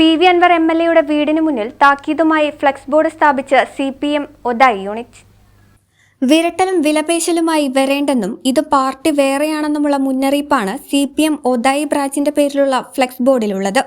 P V Anvar M L എയുടെ വീടിന് മുന്നിൽ താക്കീതുമായി ഫ്ലെക്സ് ബോർഡ് സ്ഥാപിച്ച C P M Othayi unit. വിരട്ടലും വിലപേശലുമായി വരേണ്ടെന്നും ഇത് പാർട്ടി വേറെയാണെന്നുമുള്ള മുന്നറിയിപ്പാണ് സി പി എം ഒതായി ബ്രാഞ്ചിന്റെ പേരിലുള്ള ഫ്ലക്സ് ബോർഡിലുള്ളത്.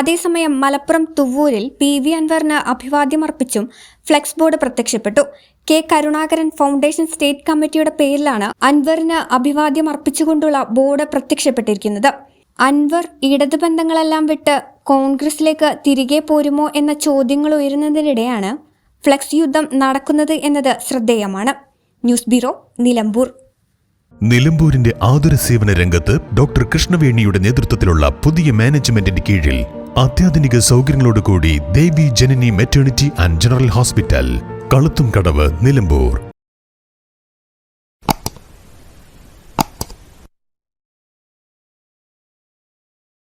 അതേസമയം മലപ്പുറം തുവ്വൂരിൽ പി വി അൻവറിന് അഭിവാദ്യമർപ്പിച്ചും ഫ്ലെക്സ് ബോർഡ് പ്രത്യക്ഷപ്പെട്ടു. കെ കരുണാകരൻ ഫൗണ്ടേഷൻ സ്റ്റേറ്റ് കമ്മിറ്റിയുടെ പേരിലാണ് അൻവറിന് അഭിവാദ്യം അർപ്പിച്ചുകൊണ്ടുള്ള ബോർഡ് പ്രത്യക്ഷപ്പെട്ടിരിക്കുന്നത്. അൻവർ ഇടത് ബന്ധങ്ങളെല്ലാം വിട്ട് കോൺഗ്രസിലേക്ക് തിരികെ പോരുമോ എന്ന ചോദ്യങ്ങൾ ഉയരുന്നതിനിടെയാണ് ഫ്ലക്സ് യുദ്ധം നടക്കുന്നത് എന്നത് ശ്രദ്ധേയമാണ്. News bureau Nilambur. നിലമ്പൂരിന്റെ ആതുര സേവന രംഗത്ത് ഡോക്ടർ കൃഷ്ണവേണിയുടെ നേതൃത്വത്തിലുള്ള പുതിയ മാനേജ്മെന്റിന്റെ കീഴിൽ അത്യാധുനിക സൗകര്യങ്ങളോടുകൂടി Devi Janani maternity and general hospital കളുത്തും കടവ് നിലമ്പൂർ.